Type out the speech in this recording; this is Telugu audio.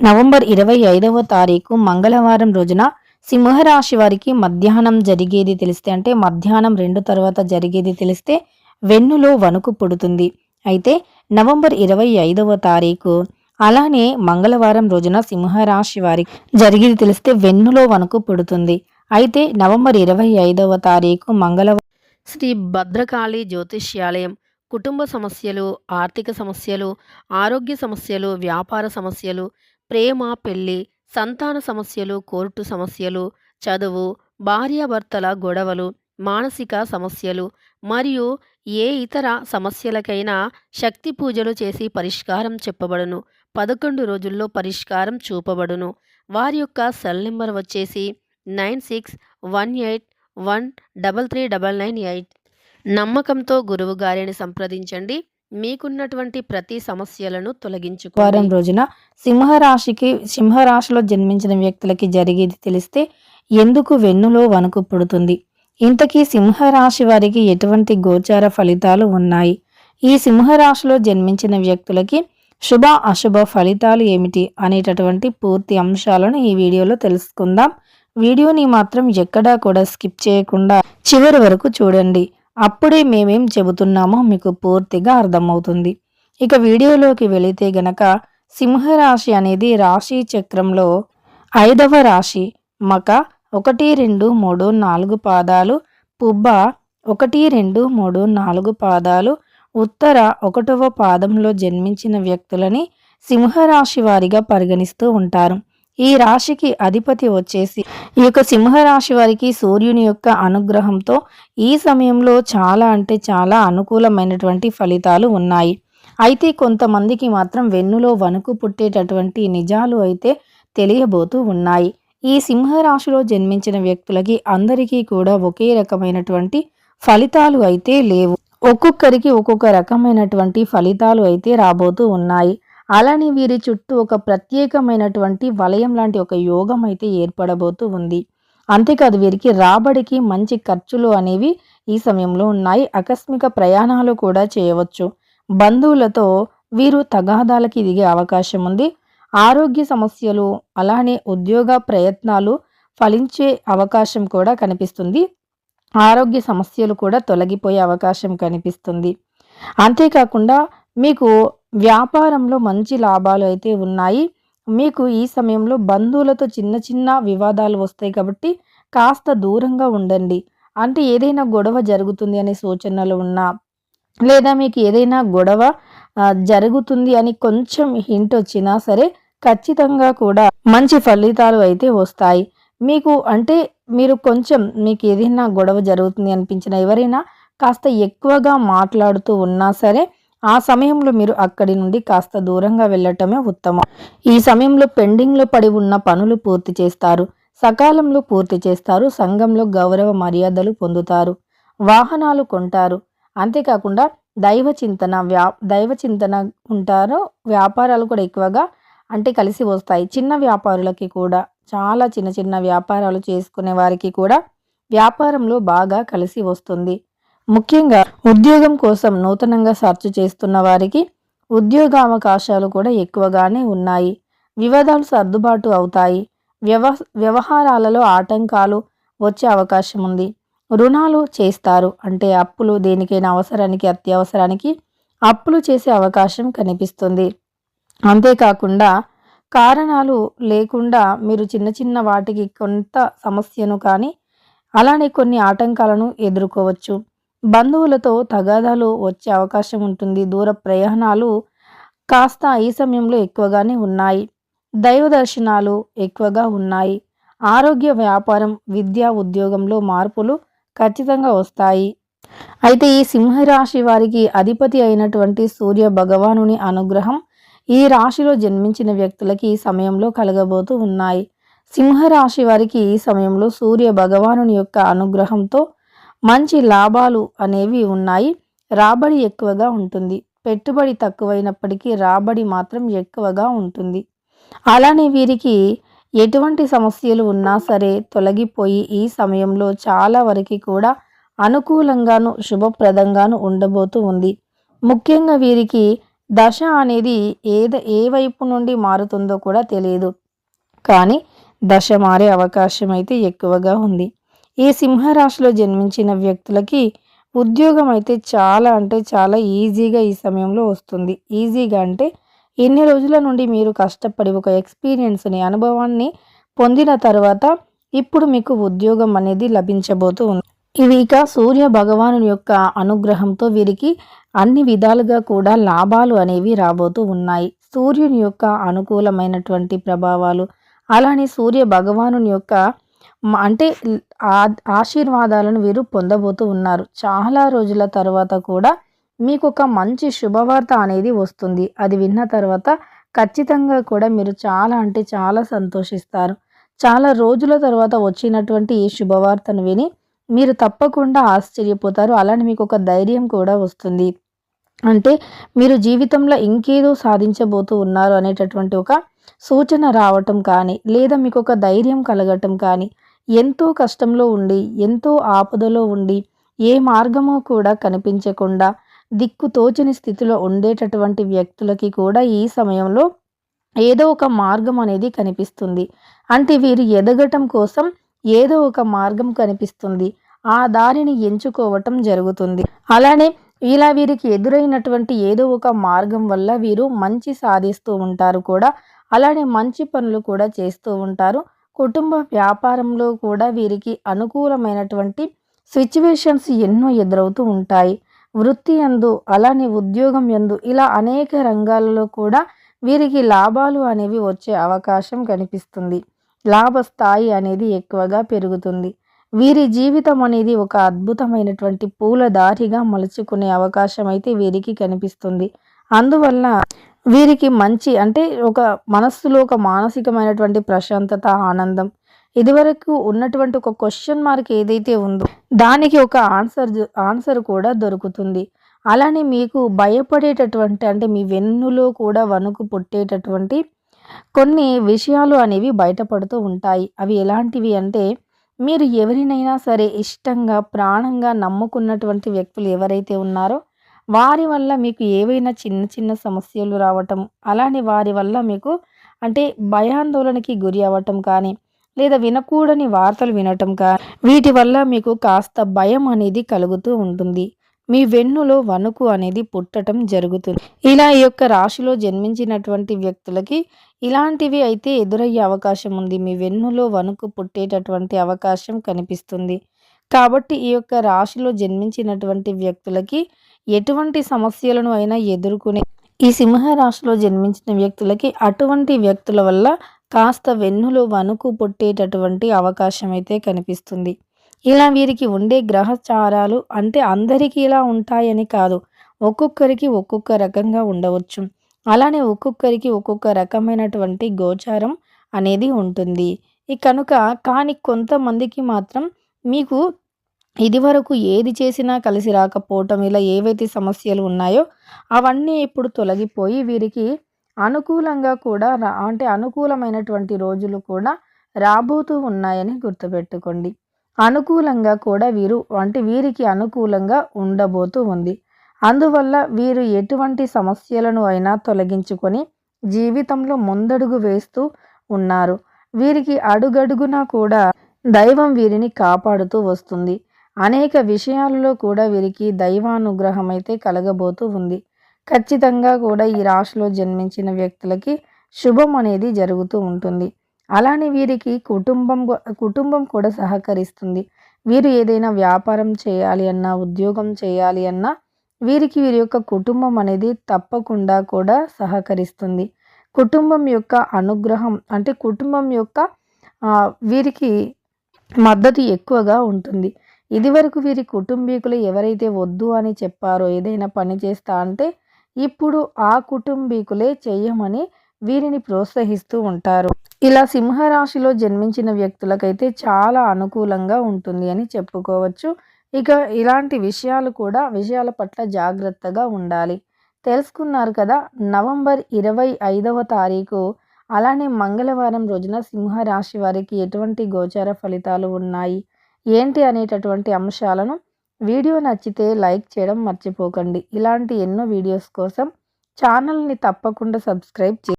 నవంబర్ ఇరవై ఐదవ తారీఖు మంగళవారం రోజున సింహరాశి వారికి మధ్యాహ్నం జరిగేది తెలిస్తే అంటే మధ్యాహ్నం రెండు తర్వాత జరిగేది తెలిస్తే వెన్నులో వణుకు పుడుతుంది. అయితే నవంబర్ ఇరవై ఐదవ తారీఖు అలానే మంగళవారం రోజున సింహరాశి వారికి జరిగేది తెలిస్తే వెన్నులో వణుకు పుడుతుంది. అయితే నవంబర్ ఇరవై ఐదవ తారీఖు మంగళవారం శ్రీ భద్రకాళి జ్యోతిష్యాలయం కుటుంబ సమస్యలు ఆర్థిక సమస్యలు ఆరోగ్య సమస్యలు వ్యాపార సమస్యలు ప్రేమ పెళ్ళి సంతాన సమస్యలు కోర్టు సమస్యలు చదువు భార్యాభర్తల గొడవలు మానసిక సమస్యలు మరియు ఏ ఇతర సమస్యలకైనా శక్తి పూజలు చేసి పరిష్కారం చెప్పబడును. పదకొండు రోజుల్లో పరిష్కారం చూపబడును. వారి యొక్క సెల్ నెంబర్ వచ్చేసి nine six one eight one double three double nine eight. నమ్మకంతో గురువు గారిని సంప్రదించండి. మీకున్నటువంటి ప్రతి సమస్యలను తొలగించుకో వారం రోజున సింహరాశికి సింహరాశిలో జన్మించిన వ్యక్తులకి జరిగేది తెలిస్తే ఎందుకు వెన్నులో వణుకు పుడుతుంది? ఇంతకీ సింహరాశి వారికి ఎటువంటి గోచార ఫలితాలు ఉన్నాయి? ఈ సింహరాశిలో జన్మించిన వ్యక్తులకి శుభ అశుభ ఫలితాలు ఏమిటి అనేటటువంటి పూర్తి అంశాలను ఈ వీడియోలో తెలుసుకుందాం. వీడియోని మాత్రం ఎక్కడా కూడా స్కిప్ చేయకుండా చివరి వరకు చూడండి. అప్పుడే మేమేం చెబుతున్నామో మీకు పూర్తిగా అర్థమవుతుంది. ఇక వీడియోలోకి వెళితే గనక సింహరాశి అనేది రాశి చక్రంలో ఐదవ రాశి. మక ఒకటి రెండు మూడు నాలుగు పాదాలు. పుబ్బ ఒకటి రెండు మూడు నాలుగు పాదాలు. ఉత్తర ఒకటవ పాదంలో జన్మించిన వ్యక్తులని సింహరాశి వారిగా పరిగణిస్తూ ఉంటారు. ఈ రాశికి అధిపతి వచ్చేసి ఈ యొక్క సింహరాశి వారికి సూర్యుని యొక్క అనుగ్రహంతో ఈ సమయంలో చాలా అంటే చాలా అనుకూలమైనటువంటి ఫలితాలు ఉన్నాయి. అయితే కొంతమందికి మాత్రం వెన్నులో వణుకు పుట్టేటటువంటి నిజాలు అయితే తెలియబోతూ ఉన్నాయి. ఈ సింహరాశిలో జన్మించిన వ్యక్తులకి అందరికీ కూడా ఒకే రకమైనటువంటి ఫలితాలు అయితే లేవు. ఒక్కొక్కరికి ఒక్కొక్క రకమైనటువంటి ఫలితాలు అయితే రాబోతూ ఉన్నాయి. అలానే వీరి చుట్టూ ఒక ప్రత్యేకమైనటువంటి వలయం లాంటి ఒక యోగం అయితే ఏర్పడబోతూ ఉంది. అంతేకాదు వీరికి రాబడికి మంచి ఖర్చులు అనేవి ఈ సమయంలో ఉన్నాయి. ఆకస్మిక ప్రయాణాలు కూడా చేయవచ్చు. బంధువులతో వీరు తగాదాలకి దిగే అవకాశం ఉంది. ఆరోగ్య సమస్యలు అలానే ఉద్యోగ ప్రయత్నాలు ఫలించే అవకాశం కూడా కనిపిస్తుంది. ఆరోగ్య సమస్యలు కూడా తొలగిపోయే అవకాశం కనిపిస్తుంది. అంతేకాకుండా మీకు వ్యాపారంలో మంచి లాభాలు అయితే ఉన్నాయి. మీకు ఈ సమయంలో బంధువులతో చిన్న చిన్న వివాదాలు వస్తాయి కాబట్టి కాస్త దూరంగా ఉండండి. అంటే ఏదైనా గొడవ జరుగుతుంది అనే సూచనలు ఉన్నా లేదా మీకు ఏదైనా గొడవ జరుగుతుంది అని కొంచెం హింట్ వచ్చినా సరే ఖచ్చితంగా కూడా మంచి ఫలితాలు అయితే వస్తాయి. మీకు అంటే మీరు కొంచెం మీకు ఏదైనా గొడవ జరుగుతుంది అనిపించిన ఎవరైనా కాస్త ఎక్కువగా మాట్లాడుతూ ఉన్నా సరే ఆ సమయంలో మీరు అక్కడి నుండి కాస్త దూరంగా వెళ్ళటమే ఉత్తమం. ఈ సమయంలో పెండింగ్లో పడి ఉన్న పనులు పూర్తి చేస్తారు. సకాలంలో పూర్తి చేస్తారు. సంఘంలో గౌరవ మర్యాదలు పొందుతారు. వాహనాలు కొంటారు. అంతేకాకుండా దైవ చింతన వ్యా దైవ చింతన ఉంటారు వ్యాపారాలు కూడా ఎక్కువగా అంటే కలిసి వస్తాయి. చిన్న వ్యాపారులకి కూడా చాలా చిన్న చిన్న వ్యాపారాలు చేసుకునే వారికి కూడా వ్యాపారంలో బాగా కలిసి వస్తుంది. ముఖ్యంగా ఉద్యోగం కోసం నూతనంగా సెర్చ్ చేస్తున్న వారికి ఉద్యోగ అవకాశాలు కూడా ఎక్కువగానే ఉన్నాయి. వివాదాలు సర్దుబాటు అవుతాయి. వ్యవ వ్యవహారాలలో ఆటంకాలు వచ్చే అవకాశం ఉంది. రుణాలు చేస్తారు. అంటే అప్పులు దేనికైనా అవసరానికి అత్యవసరానికి అప్పులు చేసే అవకాశం కనిపిస్తుంది. అంతేకాకుండా కారణాలు లేకుండా మీరు చిన్న చిన్న వాటికి కొంత సమస్యను కానీ అలానే కొన్ని ఆటంకాలను ఎదుర్కోవచ్చు. బంధువులతో తగాదాలు వచ్చే అవకాశం ఉంటుంది. దూర ప్రయాణాలు కాస్త ఈ సమయంలో ఎక్కువగానే ఉన్నాయి. దైవ దర్శనాలు ఎక్కువగా ఉన్నాయి. ఆరోగ్య వ్యాపారం విద్యా ఉద్యోగంలో మార్పులు ఖచ్చితంగా వస్తాయి. అయితే ఈ సింహరాశి వారికి అధిపతి అయినటువంటి సూర్య భగవానుని అనుగ్రహం ఈ రాశిలో జన్మించిన వ్యక్తులకి ఈ సమయంలో కలగబోతూ ఉన్నాయి. సింహరాశి వారికి ఈ సమయంలో సూర్య భగవానుని యొక్క అనుగ్రహంతో మంచి లాభాలు అనేవి ఉన్నాయి. రాబడి ఎక్కువగా ఉంటుంది. పెట్టుబడి తక్కువైనప్పటికీ రాబడి మాత్రం ఎక్కువగా ఉంటుంది. అలానే వీరికి ఎటువంటి సమస్యలు ఉన్నా సరే తొలగిపోయి ఈ సమయంలో చాలా వరకు కూడా అనుకూలంగాను శుభప్రదంగాను ఉండబోతూ ఉంది. ముఖ్యంగా వీరికి దశ అనేది ఏద ఏ వైపు నుండి మారుతుందో కూడా తెలియదు. కానీ దశ మారే అవకాశం అయితే ఎక్కువగా ఉంది. ఈ సింహరాశిలో జన్మించిన వ్యక్తులకి ఉద్యోగం అయితే చాలా అంటే చాలా ఈజీగా ఈ సమయంలో వస్తుంది. ఈజీగా అంటే ఎన్ని రోజుల నుండి మీరు కష్టపడి ఒక ఎక్స్పీరియన్స్ని అనుభవాన్ని పొందిన తర్వాత ఇప్పుడు మీకు ఉద్యోగం అనేది లభించబోతూ ఉంది. ఇవి ఇక సూర్య భగవాను యొక్క అనుగ్రహంతో వీరికి అన్ని విధాలుగా కూడా లాభాలు అనేవి రాబోతూ ఉన్నాయి. సూర్యుని యొక్క అనుకూలమైనటువంటి ప్రభావాలు అలానే సూర్య భగవాను యొక్క అంటే ఆశీర్వాదాలను వీరు పొందబోతూ ఉన్నారు. చాలా రోజుల తర్వాత కూడా మీకు ఒక మంచి శుభవార్త అనేది వస్తుంది. అది విన్న తర్వాత ఖచ్చితంగా కూడా మీరు చాలా అంటే చాలా సంతోషిస్తారు. చాలా రోజుల తర్వాత వచ్చినటువంటి ఈ శుభవార్తను విని మీరు తప్పకుండా ఆశ్చర్యపోతారు. అలానే మీకు ఒక ధైర్యం కూడా వస్తుంది. అంటే మీరు జీవితంలో ఇంకేదో సాధించబోతూ ఉన్నారు అనేటటువంటి ఒక సూచన రావటం కానీ లేదా మీకు ఒక ధైర్యం కలగటం కానీ ఎంతో కష్టంలో ఉండి ఎంతో ఆపదలో ఉండి ఏ మార్గమో కూడా కనిపించకుండా దిక్కు తోచని స్థితిలో ఉండేటటువంటి వ్యక్తులకి కూడా ఈ సమయంలో ఏదో ఒక మార్గం అనేది కనిపిస్తుంది. అంటే వీరు ఎదగటం కోసం ఏదో ఒక మార్గం కనిపిస్తుంది. ఆ దారిని ఎంచుకోవటం జరుగుతుంది. అలానే ఇలా వీరికి ఎదురైనటువంటి ఏదో ఒక మార్గం వల్ల వీరు మంచి సాధిస్తూ ఉంటారు కూడా. అలానే మంచి పనులు కూడా చేస్తూ ఉంటారు. కుటుంబ వ్యాపారంలో కూడా వీరికి అనుకూలమైనటువంటి సిచ్యువేషన్స్ ఎన్నో ఎదురవుతూ ఉంటాయి. వృత్తి ఎందు అలానే ఉద్యోగం ఎందు ఇలా అనేక రంగాలలో కూడా వీరికి లాభాలు అనేవి వచ్చే అవకాశం కనిపిస్తుంది. లాభ స్థాయి అనేది ఎక్కువగా పెరుగుతుంది. వీరి జీవితం అనేది ఒక అద్భుతమైనటువంటి పూల దారిగా మలుచుకునే అవకాశం అయితే వీరికి కనిపిస్తుంది. అందువల్ల వీరికి మంచి అంటే ఒక మనస్సులో ఒక మానసికమైనటువంటి ప్రశాంతత ఆనందం ఇదివరకు ఉన్నటువంటి ఒక క్వశ్చన్ మార్క్ ఏదైతే ఉందో దానికి ఒక ఆన్సర్ ఆన్సర్ కూడా దొరుకుతుంది. అలానే మీకు భయపడేటటువంటి అంటే మీ వెన్నులో కూడా వణుకు పుట్టేటటువంటి కొన్ని విషయాలు అనేవి బయటపడుతూ ఉంటాయి. అవి ఎలాంటివి అంటే మీరు ఎవరినైనా సరే ఇష్టంగా ప్రాణంగా నమ్ముకున్నటువంటి వ్యక్తులు ఎవరైతే ఉన్నారో వారి వల్ల మీకు ఏవైనా చిన్న చిన్న సమస్యలు రావటం అలానే వారి వల్ల మీకు అంటే భయాందోళనకి గురి అవ్వటం కానీ లేదా వినకూడని వార్తలు వినటం కానీ వీటి వల్ల మీకు కాస్త భయం అనేది కలుగుతూ ఉంటుంది. మీ వెన్నులో వణుకు అనేది పుట్టడం జరుగుతుంది. ఇలా ఈ యొక్క రాశిలో జన్మించినటువంటి వ్యక్తులకి ఇలాంటివి అయితే ఎదురయ్యే అవకాశం ఉంది. మీ వెన్నులో వణుకు పుట్టేటటువంటి అవకాశం కనిపిస్తుంది. కాబట్టి ఈ యొక్క రాశిలో జన్మించినటువంటి వ్యక్తులకి ఎటువంటి సమస్యలను అయినా ఎదుర్కొనే ఈ సింహ రాశిలో జన్మించిన వ్యక్తులకి అటువంటి వ్యక్తుల వల్ల కాస్త వెన్నులో వణుకు పుట్టేటటువంటి అవకాశం అయితే కనిపిస్తుంది. ఇలా వీరికి ఉండే గ్రహచారాలు అంటే అందరికీ ఇలా ఉంటాయని కాదు ఒక్కొక్కరికి ఒక్కొక్క రకంగా ఉండవచ్చు. అలానే ఒక్కొక్కరికి ఒక్కొక్క రకమైనటువంటి గోచారం అనేది ఉంటుంది. ఈ కనుక కానీ కొంతమందికి మాత్రం మీకు ఇదివరకు ఏది చేసినా కలిసి రాకపోవటం ఇలా ఏవైతే సమస్యలు ఉన్నాయో అవన్నీ ఇప్పుడు తొలగిపోయి వీరికి అనుకూలంగా కూడా రా అంటే అనుకూలమైనటువంటి రోజులు కూడా రాబోతూ ఉన్నాయని గుర్తుపెట్టుకోండి. అనుకూలంగా కూడా వీరు అంటే వీరికి అనుకూలంగా ఉండబోతూ ఉంది. అందువల్ల వీరు ఎటువంటి సమస్యలను అయినా తొలగించుకొని జీవితంలో ముందడుగు వేస్తూ ఉన్నారు. వీరికి అడుగడుగునా కూడా దైవం వీరిని కాపాడుతూ వస్తుంది. అనేక విషయాలలో కూడా వీరికి దైవానుగ్రహం అయితే కలగబోతూ ఉంది. ఖచ్చితంగా కూడా ఈ రాశిలో జన్మించిన వ్యక్తులకి శుభం అనేది జరుగుతూ ఉంటుంది. అలానే వీరికి కుటుంబం కుటుంబం కూడా సహకరిస్తుంది. వీరు ఏదైనా వ్యాపారం చేయాలి అన్నా ఉద్యోగం చేయాలి అన్నా వీరికి వీరి యొక్క కుటుంబం అనేది తప్పకుండా కూడా సహకరిస్తుంది. కుటుంబం యొక్క అనుగ్రహం అంటే కుటుంబం యొక్క వీరికి మద్దతు ఎక్కువగా ఉంటుంది. ఇదివరకు వీరి కుటుంబీకులు ఎవరైతే వద్దు అని చెప్పారో ఏదైనా పని చేస్తా అంటే ఇప్పుడు ఆ కుటుంబీకులే చెయ్యమని వీరిని ప్రోత్సహిస్తూ ఉంటారు. ఇలా సింహరాశిలో జన్మించిన వ్యక్తులకైతే చాలా అనుకూలంగా ఉంటుంది అని చెప్పుకోవచ్చు. ఇక ఇలాంటి విషయాలు కూడా విషయాల పట్ల జాగ్రత్తగా ఉండాలి. తెలుసుకున్నారు కదా నవంబర్ ఇరవై ఐదవ తారీఖు అలానే మంగళవారం రోజున సింహరాశి వారికి ఎటువంటి గోచార ఫలితాలు ఉన్నాయి? ఏంటి అనేటటువంటి అంశాలను వీడియో నచ్చితే లైక్ చేయడం మర్చిపోకండి. ఇలాంటి ఎన్నో వీడియోస్ కోసం ఛానల్ని తప్పకుండా సబ్స్క్రైబ్ చే